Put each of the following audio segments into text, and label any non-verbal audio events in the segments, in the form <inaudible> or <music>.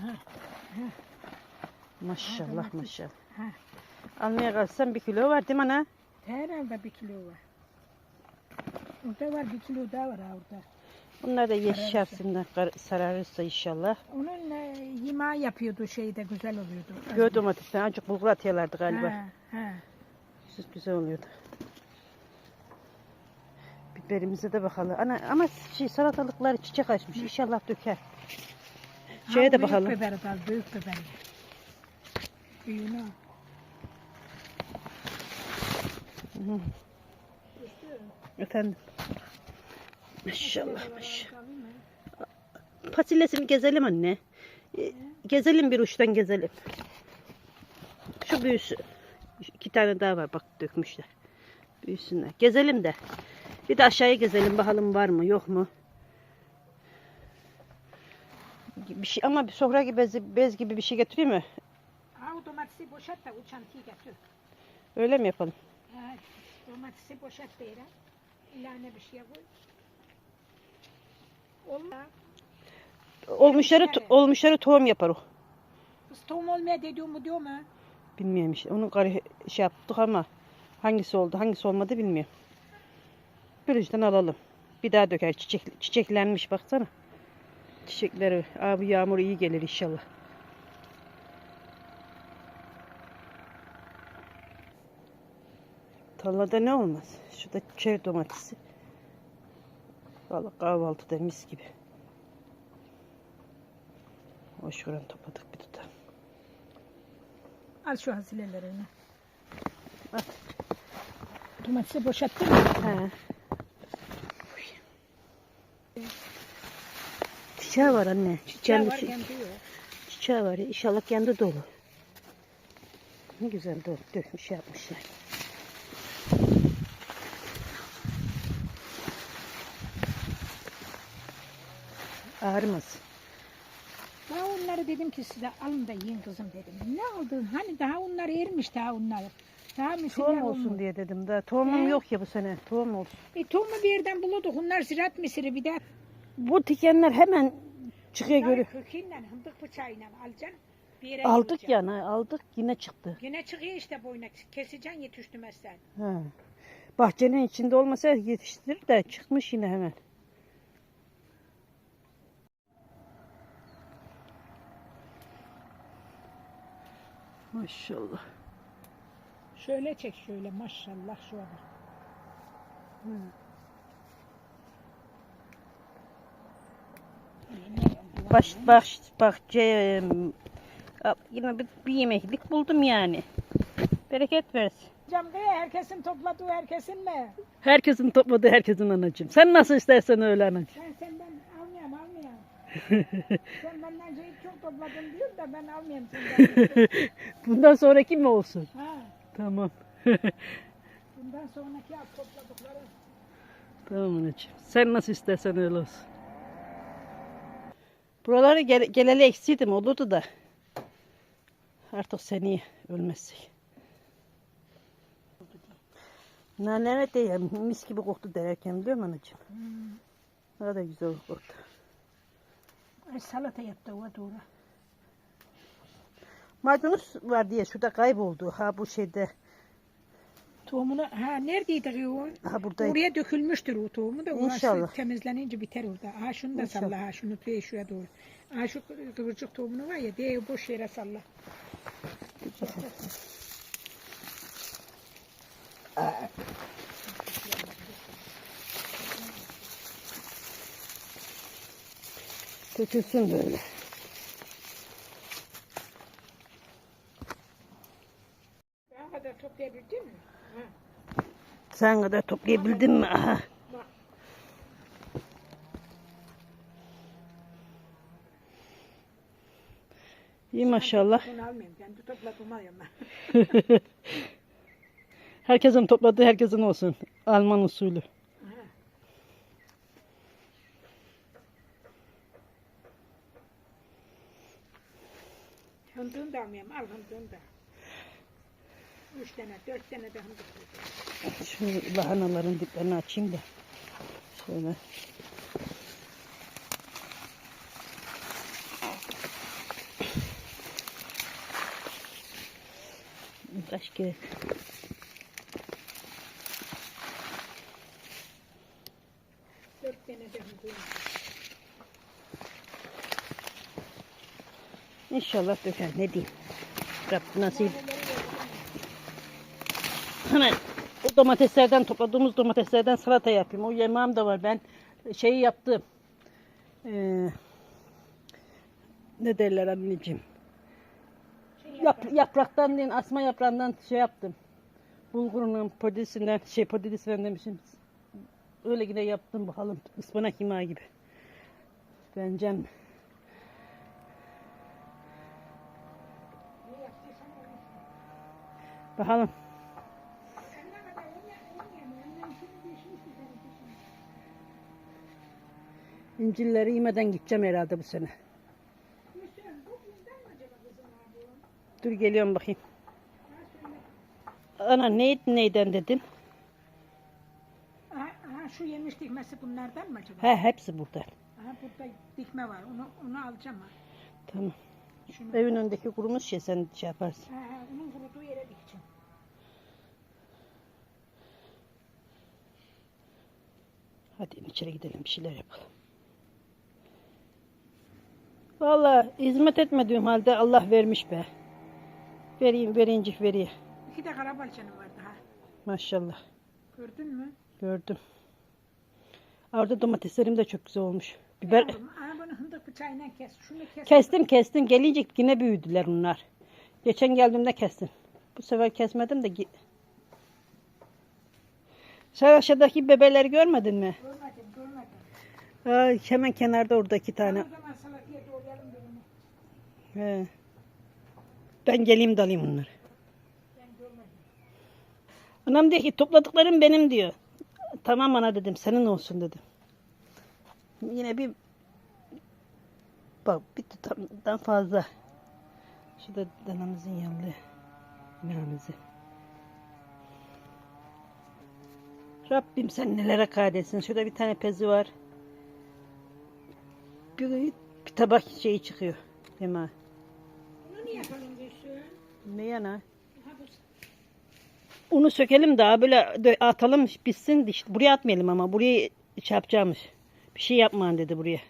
Ha, Maşallah maşallah. Almaya kalksan bir kilo var değil mi ana? Herhalde bir kilo var. Orada var bir kilo daha var ha orada. Bunlar da yeşersinler sararırsa inşallah. Onun e, yemeği yapıyordu şeyde güzel oluyordu. Göğ domatesten azıcık bulgur atıyorlardı galiba. Ha, ha. Süs güzel oluyordu. Biberimize de bakalım. Ana ama şey salatalıkları çiçek açmış. İnşallah döker. Şeye Ha, de büyük bakalım. biberi de al, büyük biberi. Büyüğünü al. Efendim. Maşallah maşallah. Fasulyesini gezelim anne. Gezelim bir uçtan gezelim. Şu büyüsü. İki tane daha var bak dökmüşler. Büyüsünler. Gezelim de. Bir de aşağıya gezelim bakalım var mı yok mu. Bir şey ama bir sofra gibi bez, bez gibi bir şey getireyim mi? Ha o domatesi boşalt da o çantayı getir. Öyle mi yapalım? Ha, domatesi boşalt da yere. İlane bir şey koy. Olma. Olmuşları olmuşları tohum yapar o. Kız tohum olmaya dediğim bu diyor mu? Bilmiyorum işte. Onu karı şey yaptık ama hangisi oldu hangisi olmadı bilmiyorum. Uçtan alalım. Bir daha döker. Çiçek, çiçeklenmiş baksana. Çiçekleri. Abi yağmur iyi gelir inşallah. Tarlada ne olmaz? Şurada çeri domatesi. Valla kahvaltıda mis gibi. Hoş gören topladık bir tutam. Al şu hasilelerini. At. Domatesi boşalttın mı? He. Çiçeği var anne. Çiçeği var yok. çiçeği var. İnşallah kendi dolu. Ne güzel dolu dökmüş yapmışlar. Ağrımaz. Daha onları dedim ki size alın da yiyin kızım dedim. Ne aldın? Hani daha onlar ermiş daha onlar. Daha Tohum olsun diye dedim de. Tohumum He. yok ya bu sene. Tohum olsun. E, tohumu bir yerden bulurduk. Onlar ziraat mısırı bir de. Bu dikenler hemen çıkıyor Bunları görü. köküyle, hındık bıçağıyla alacaksın. Bir yere Aldık yığacaksın. yani aldık yine çıktı. Yine çıkıyor işte boyuna. Keseceksin yetiştirmezsen. Ha. Bahçenin içinde olmasa yetiştirir de çıkmış yine hemen. Maşallah. Şöyle çek şöyle maşallah şu an. Baş, baş, bahçe em, a- yine bir, bir yemeklik buldum yani. Bereket versin. Camda herkesin topladığı herkesin mi? Herkesin topladığı herkesin anacığım. Sen nasıl istersen öyle anacığım. Ben senden almayayım almayayım. <laughs> Sen benden şey çok topladın diyor da ben almayayım senden. <laughs> Bundan sonraki mi olsun? ha, Tamam. bundan sonraki topladıkları. Tamam anacığım. Sen nasıl istersen öyle olsun. Buraları gel geleli eksiydim olurdu da. Artık seneye ölmezsek. Nanene de ya, mis gibi koktu derken biliyor musun anacığım? Ne kadar güzel koktu. Ay salata yaptı o doğru. Maydanoz var diye şurada kayboldu. Ha bu şeyde. Tohumunu ha neredeydi o? Ha buradaydı. Oraya dökülmüştür o tohumu da orası İnşallah. temizlenince biter orada. Ha şunu da İnşallah. salla ha şunu diye şuraya doğru. Ha şu kıvırcık tohumunu var ya diye boş yere salla. Dökülsün böyle. Ben kadar toplayabildin mi? Ha. Sen kadar toplayabildin mi? Aha. İyi maşallah. <laughs> Herkesin topladığı herkesin olsun. Alman usulü. Hındığını da almayayım. Al hındığını da. Üç tane, dört tane daha mı Şu lahanaların diplerini açayım da. Şöyle. Kaç gerek. Dört tane daha İnşallah döker ne diyeyim. Rabbim nasip. Hemen o domateslerden topladığımız domateslerden salata yapayım. O yemeğim de var. Ben şeyi yaptım. Ee, ne derler anneciğim? Yap, yapraktan değil, asma yaprağından şey yaptım. Bulgurunun podisinden, şey podisinden demişim. Öyle yine yaptım bakalım. Ispanak yemeği gibi. Bence bakalım. İncilleri yemeden gideceğim herhalde bu sene. Dur geliyorum bakayım. Ana ne neyden dedin? Aha, şu yemiş dikmesi bunlardan mı acaba? He hepsi burada. Aha, burada dikme var. Onu, onu alacağım ha. Tamam. Şunu. Evin önündeki kurumuş şey sen şey yaparsın. Ha, ha, onun kuruduğu yere dikeceğim. Hadi içeri gidelim bir şeyler yapalım. Vallahi hizmet etmediğim halde Allah vermiş be. Vereyim verincik veriyor. İki de karabalcanı var daha. Maşallah. Gördün mü? Gördüm. Orada domateslerim de çok güzel olmuş. Biber bunu hındık bıçağıyla kes. Şunu kes. kestim kestim. Gelince yine büyüdüler onlar. Geçen geldiğimde kestim. Bu sefer kesmedim de. Sen aşağıdaki bebeleri görmedin mi? Görmedim, görmedim. Ay, hemen kenarda orada iki tane. O zaman birini. He. Ben geleyim de alayım onları. Anam diyor ki topladıklarım benim diyor. Tamam ana dedim senin olsun dedim. Yine bir bak bir tutamdan fazla. Şu da danamızın yanlı inanımızı. Rabbim sen nelere kaydetsin. Şurada bir tane pezi var. Bir, bir tabak şeyi çıkıyor. Yema. Bunu niye yapalım Gülsün? Ne yana? Unu sökelim daha böyle atalım bitsin. İşte buraya atmayalım ama buraya yapacağımız. Bir şey yapmayın dedi buraya.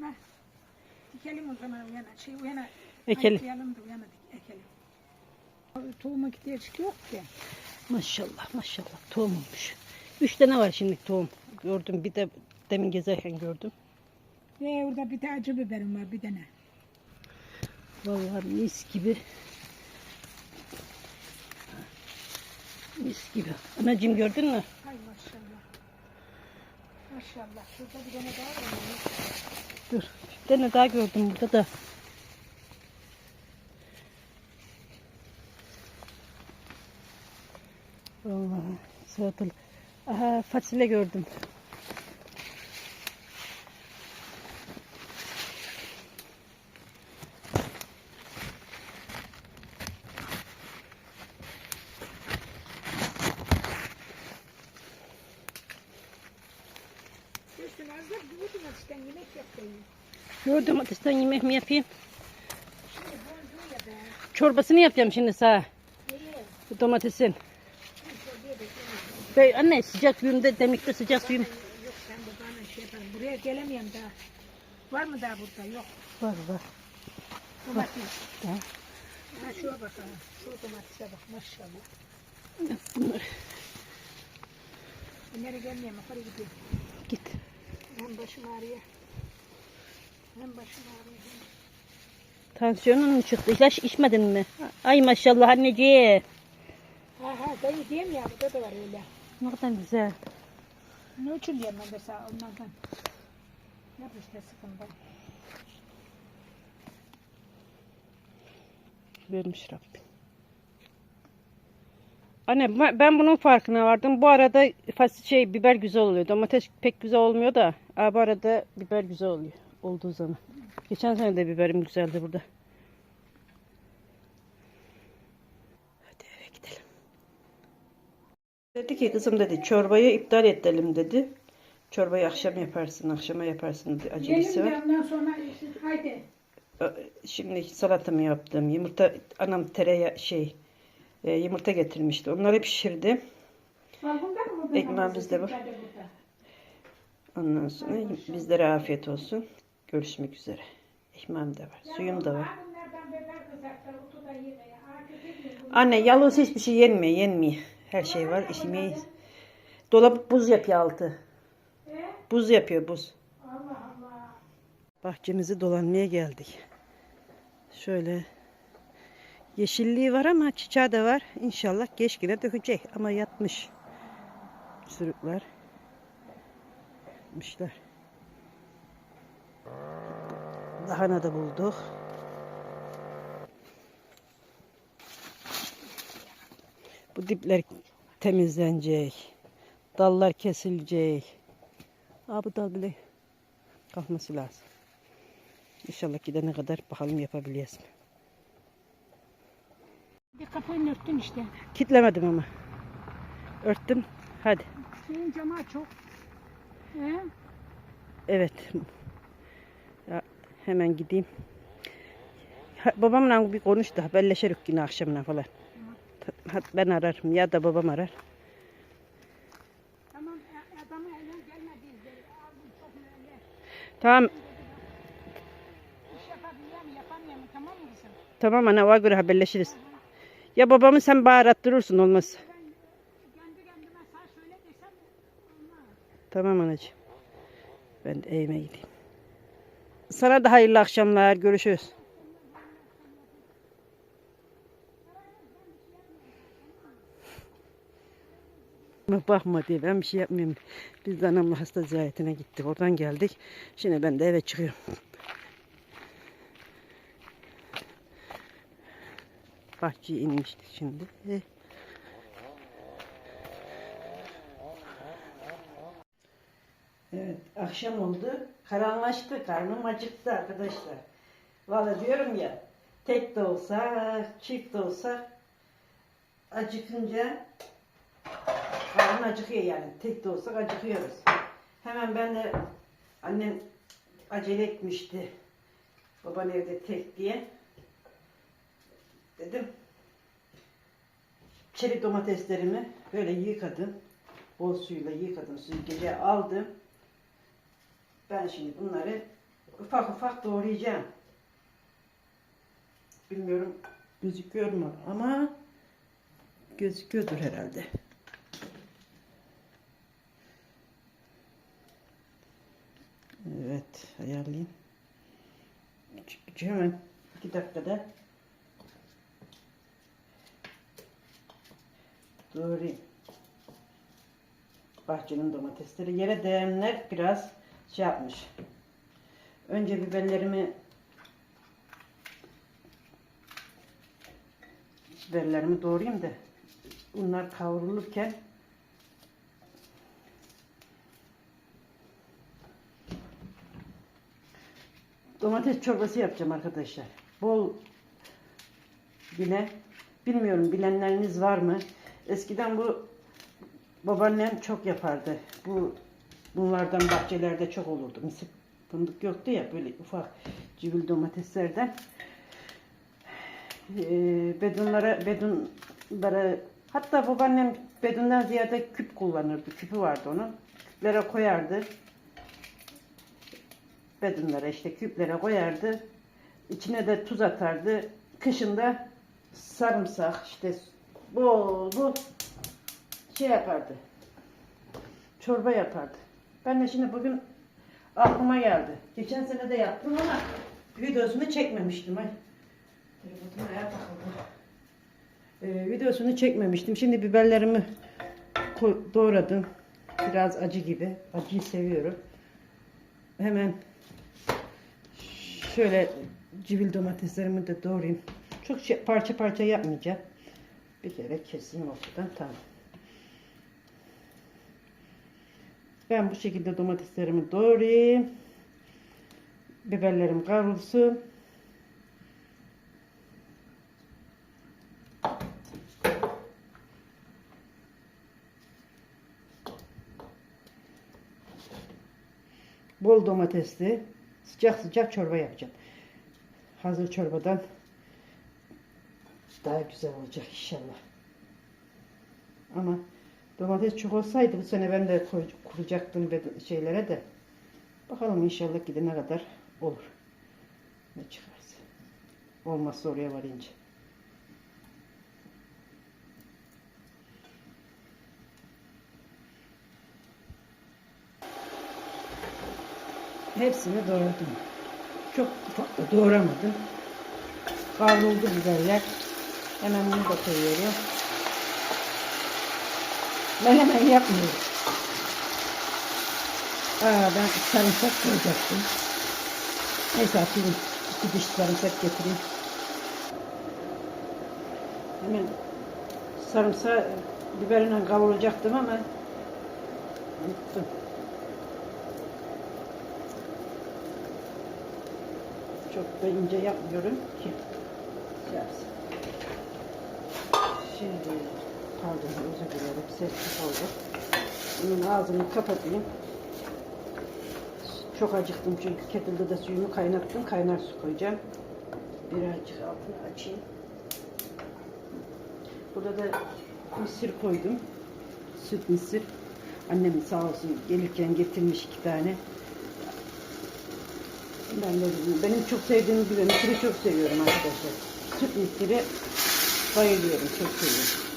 Ha. Dikelim o zaman yana. Şey yana. Ekelim. Ayıklayalım da yana ekelim. Tohuma ihtiyaç yok ki. Maşallah maşallah tohum olmuş. Üç tane var şimdi tohum. Gördüm bir de demin gezerken gördüm. Ve orada bir de acı biberim var bir tane. Vallahi mis gibi. Mis gibi. Anacığım gördün mü? Hay maşallah. Maşallah. Şurada bir tane daha var. Dur. Bir tane daha gördüm burada da. Vallahi salatalık. Aha fasulye gördüm. Gülsün az da bu domatesten yemek yapayım. Yo domatesten yemek mi yapayım? Çorbasını yapacağım şimdi. Nereye? Bu domatesin. Bey anne sıcak suyumda demlikte sıcak suyum. Yok sen de bana şey yapalım. Buraya gelemiyorum daha. Var mı daha burada? Yok. Var var. Domates. Ha. Ha şuna bakalım. Şu domatese bak maşallah. Bunlar Nereye gelmeyeyim. Yukarı gideyim. git. Hem başım ağrıyor. Hem başım ağrıyor. Tansiyonun mu çıktı? İlaç içmedin mi? Ay maşallah anneciğim. Ha ha dayı diyeyim ya. Burada da var öyle. Ne kadar güzel. Ne için diyeyim ben de sağ onlardan. Yap işte sıkıntı. Vermiş Rabbim. Anne ben- bunun farkına vardım. Bu arada fasulye şey biber güzel oluyor. Domates pek güzel olmuyor da. Bu arada biber güzel oluyor. Olduğu zaman. Geçen sene de biberim güzeldi burada. Hadi eve gidelim. Dedi ki kızım dedi çorbayı iptal edelim dedi. Çorbayı akşam yaparsın, akşama yaparsın dedi. Acelesi var. ondan sonra haydi. Şimdi salatamı yaptım. Yumurta anam tereyağı şey e, yumurta getirmişti. Onları burada? Ekmeğimiz de var. Ondan sonra bizlere afiyet olsun. Görüşmek üzere. Ekmeğim de var. Suyum da var. Anne yalnız hiçbir şey yenmiyor. Yenmiyor. Her şey var. İşimi Dolap buz yapıyor altı. Buz yapıyor buz. Bahçemizi dolanmaya geldik. Şöyle yeşilliği var ama çiçeği de var. İnşallah geç güne dökecek ama yatmış. Sürükler. Yatmışlar. Lahana da bulduk. Bu dipler temizlenecek. Dallar kesilecek. Aa, bu dal bile kalkması lazım. İnşallah gidene kadar bakalım yapabiliriz mi? Bir kapıyı örttün işte. Kitlemedim ama. Örttüm. Hadi. Suyun cama çok. He? Evet. Hemen gideyim. Ha, babamla bir konuş da haberleşerik yine akşamına falan. Ha, Ben ararım ya da babam arar. Tamam a- adamı elden gelmedi. Tamam. Tamam? Tamam ana ona göre haberleşiriz. Ya babamı sen bağırattırırsın olmaz. Tamam anacığım. Ben de evime gideyim. Sana da hayırlı akşamlar. Görüşürüz. Bakma diye ben bir şey yapmıyorum. Biz de anamla hasta ziyaretine gittik. Oradan geldik. Şimdi ben de eve çıkıyorum. Bahçeye inmiştik şimdi. Evet, akşam oldu. Karanlaştı, karnım acıktı arkadaşlar. Vallahi diyorum ya, tek de olsa, çift de olsa acıkınca karnın acıkıyor yani. Tek de olsa acıkıyoruz. Hemen ben de annem acele etmişti. Baban evde tek diye. Dedim. Çeri domateslerimi böyle yıkadım. Bol suyla yıkadım. Süzgece aldım. Ben şimdi bunları ufak ufak doğrayacağım. Bilmiyorum gözüküyor mu ama gözüküyordur herhalde. Evet ayarlayayım. Çünkü hemen iki dakikada doğrayayım. Bahçenin domatesleri yere değenler biraz şey yapmış. Önce biberlerimi biberlerimi doğrayayım da bunlar kavrulurken domates çorbası yapacağım arkadaşlar. Bol yine bilmiyorum bilenleriniz var mı? Eskiden bu babaannem çok yapardı. Bu bunlardan bahçelerde çok olurdu. Mısır fındık yoktu ya böyle ufak civil domateslerden. Ee, bedunlara bedunlara hatta babaannem bedundan ziyade küp kullanırdı. Küpü vardı onun. Küplere koyardı. Bedunlara işte küplere koyardı. İçine de tuz atardı. Kışında sarımsak işte bol bol şey yapardı. Çorba yapardı. Ben de şimdi bugün aklıma geldi. Geçen sene de yaptım ama videosunu çekmemiştim. Ay. Telefonum ayağa takıldı. Ee, videosunu çekmemiştim. Şimdi biberlerimi doğradım. Biraz acı gibi. Acıyı seviyorum. Hemen şöyle civil domateslerimi de doğrayayım. Çok şey- parça parça yapmayacağım. Bir kere keseyim ortadan tamam. Ben bu şekilde domateslerimi doğrayayım. Biberlerim kavrulsun. Bol domatesli sıcak sıcak çorba yapacağım. Hazır çorbadan daha güzel olacak inşallah. Ama domates çok olsaydı bu sene ben de kuracaktım şeylere de. Bakalım inşallah gidene kadar olur. Ne çıkarsa. Olmazsa oraya varınca. Hepsini doğradım. Çok doğramadım. Kavruldu biberler. Hemen bunu da koyuyorum. Ben hemen yapmıyorum. Aa, ben sarımsak koyacaktım. Neyse atayım. İki diş sarımsak getireyim. Hemen sarımsağı biberle kavuracaktım ama unuttum. Çok da ince yapmıyorum ki. Şey. Şimdi pardon özür dilerim sessiz oldu. Bunun ağzını kapatayım. Çok acıktım çünkü kettle'da da suyumu kaynattım. Kaynar su koyacağım. Birazcık altını açayım. Burada da mısır koydum. Süt mısır. Annem sağ olsun gelirken getirmiş iki tane. Ben de benim çok sevdiğim gibi mısırı çok seviyorum arkadaşlar. Süt mısırı bayılıyorum, çok seviyorum.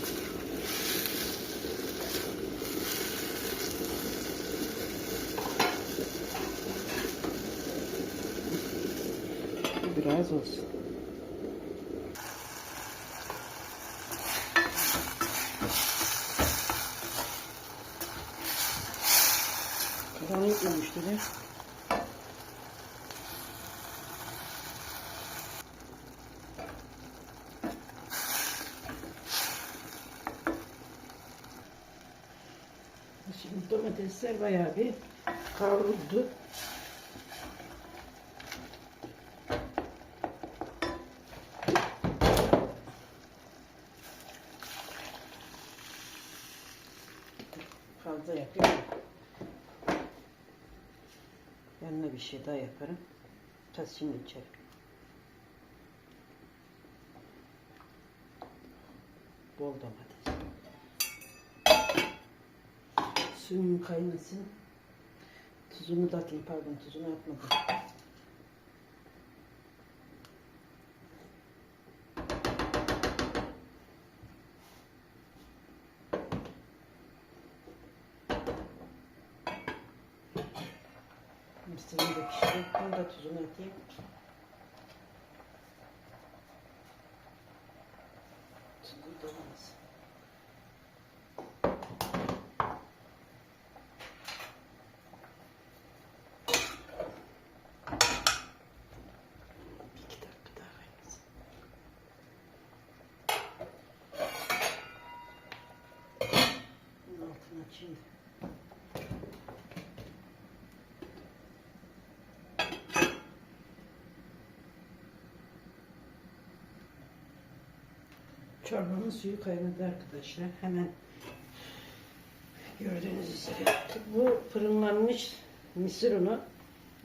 Bu Biraz olsun. Karanlık yıkmamıştı değil mi? Şimdi domatesler bayağı bir kavruldu. Fazla yapıyorum. Yanına bir şey daha yaparım. Tas şimdi içerim. Bol domates. Suyum kaynasın. Tuzunu da atayım pardon tuzunu atmadım. Mısırım da pişti. Bunu da tuzunu atayım. Tuzu da olmasın. Bir iki dakika daha kaynasın. Bunun altını açayım. da. Çorbamın suyu kaynadı arkadaşlar. Hemen gördüğünüz üzere. Bu fırınlanmış mısır unu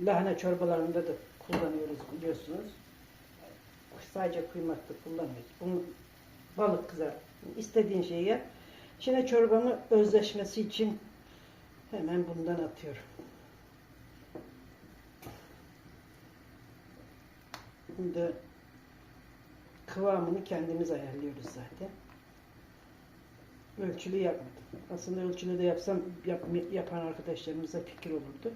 lahana çorbalarında da kullanıyoruz biliyorsunuz. Sadece kıymakta kullanmıyoruz. Bunu balık kızar. istediğin şeyi yap. Şimdi çorbamı özleşmesi için hemen bundan atıyorum. Bunda kıvamını kendimiz ayarlıyoruz zaten. Ölçülü yapmadım. Aslında ölçülü de yapsam yap, yapan arkadaşlarımıza fikir olurdu.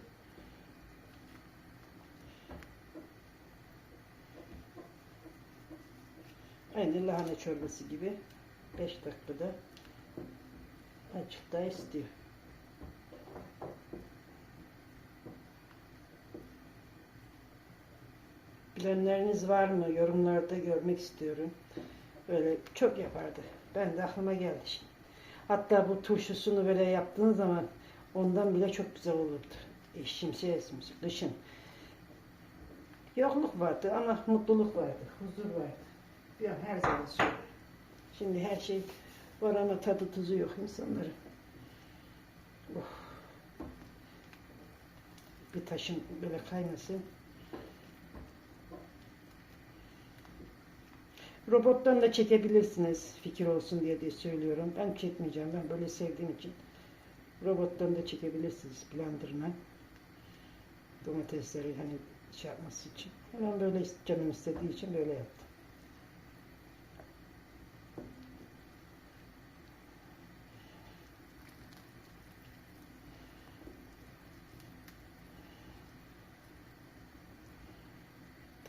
Aynı lahana çorbası gibi 5 dakikada açıkta istiyor. Bilenleriniz var mı? Yorumlarda görmek istiyorum. Böyle çok yapardı. Ben de aklıma geldi şimdi. Hatta bu turşusunu böyle yaptığın zaman ondan bile çok güzel olurdu. E, şimşek esmiş, kışın. Yokluk vardı ama mutluluk vardı, huzur vardı. Ya her zaman söylüyorum. Şimdi her şey var ama tadı tuzu yok insanların. Oh. Bir taşın böyle kaynasın. Robottan da çekebilirsiniz fikir olsun diye de söylüyorum. Ben çekmeyeceğim. Ben böyle sevdiğim için. Robottan da çekebilirsiniz blenderına. Domatesleri hani şey yapması için. Ben böyle canım istediği için böyle yaptım.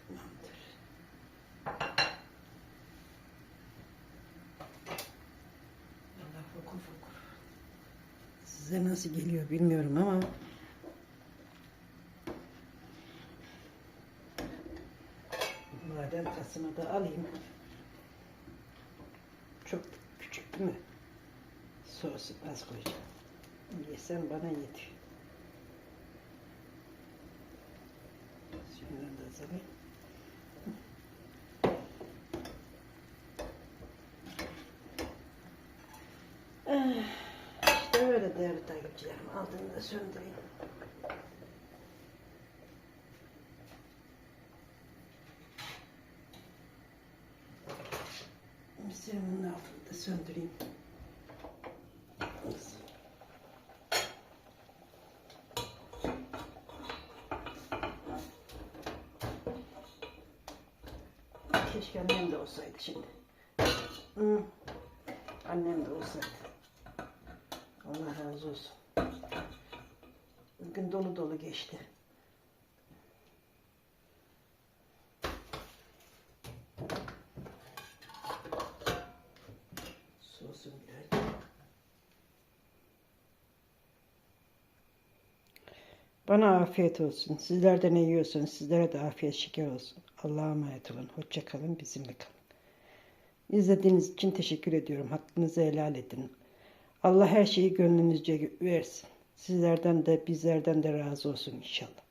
Tamamdır. Allah fokur fokur. Size nasıl geliyor bilmiyorum ama Madem tasımı da alayım. Çok küçük değil mi? Sosu az koyacağım. Yesen bana yetiyor. Şundan da alayım. Eh, İşte öyle değerli takipçilerim. Altını da söndüreyim. Mısırımın altını da söndüreyim. Keşke annem de olsaydı şimdi. Hı. Annem de olsaydı. Allah razı olsun. Bugün dolu dolu geçti. Sosun biraz. Bana afiyet olsun. Sizler de ne yiyorsanız sizlere de afiyet şeker olsun. Allah'a emanet olun. Hoşça kalın. Bizimle kalın. İzlediğiniz için teşekkür ediyorum. Hakkınızı helal edin. Allah her şeyi gönlünüzce versin. Sizlerden de bizlerden de razı olsun inşallah.